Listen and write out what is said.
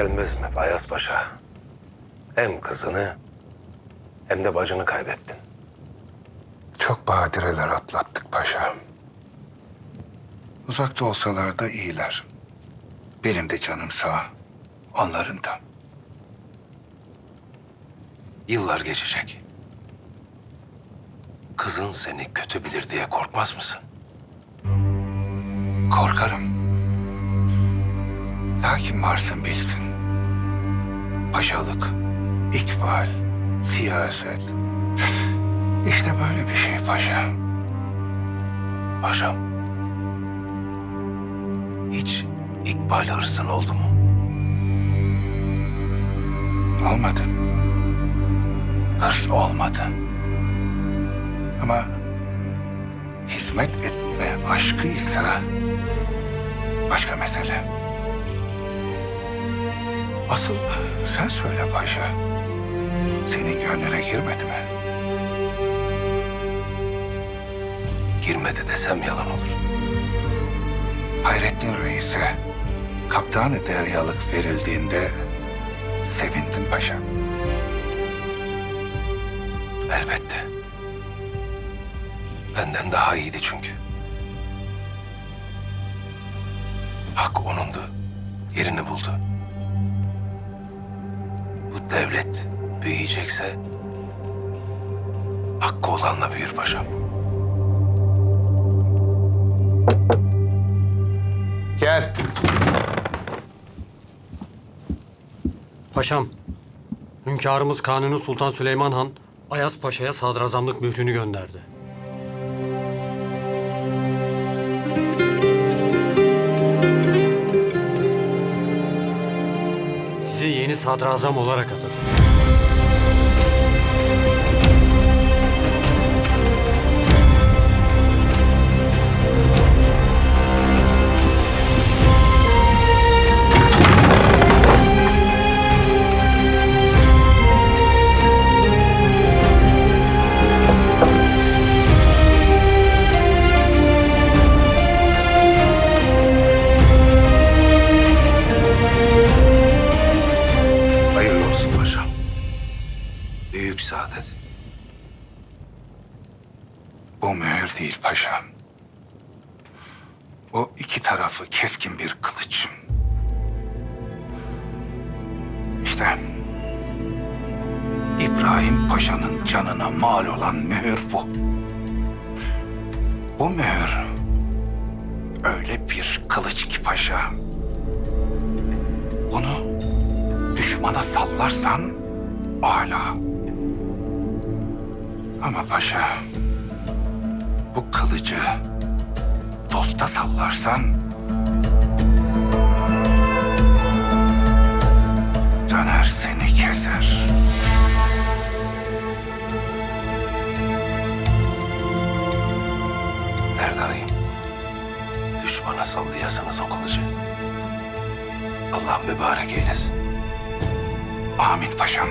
gelmez mi Ayas Paşa? Hem kızını hem de bacını kaybettin. Çok badireler atlattık paşa. Uzakta olsalar da iyiler. Benim de canım sağ, onların da. Yıllar geçecek. Kızın seni kötü bilir diye korkmaz mısın? Korkarım. Lakin varsın bilsin. Paşalık, ikbal, siyaset. İşte böyle bir şey paşa. Paşam. Hiç ikbal hırsın oldu mu? Olmadı. Hırs olmadı. Ama hizmet etme aşkıysa başka mesele. Asıl sen söyle paşa. Senin gönlüne girmedi mi? Girmedi desem yalan olur. Hayrettin Reis'e kaptanı deryalık verildiğinde sevindim paşa. Elbette. Benden daha iyiydi çünkü. Hak onundu. Yerini buldu. Devlet büyüyecekse hakkı olanla büyür paşam. Gel. Paşam, hünkârımız Kanuni Sultan Süleyman Han, Ayaz Paşa'ya sadrazamlık mührünü gönderdi. Sadrazam olarak atadı. Büyük saadet. Bu mühür değil paşam. O iki tarafı keskin bir kılıç. İşte İbrahim Paşa'nın canına mal olan mühür bu. Bu mühür öyle bir kılıç ki paşa. Bunu düşmana sallarsan ala. Ama paşa bu kılıcı dosta sallarsan Caner seni keser. Erdayım. Düşmana sallayasınız o kılıcı. Allah mübarek eylesin. Amin paşam.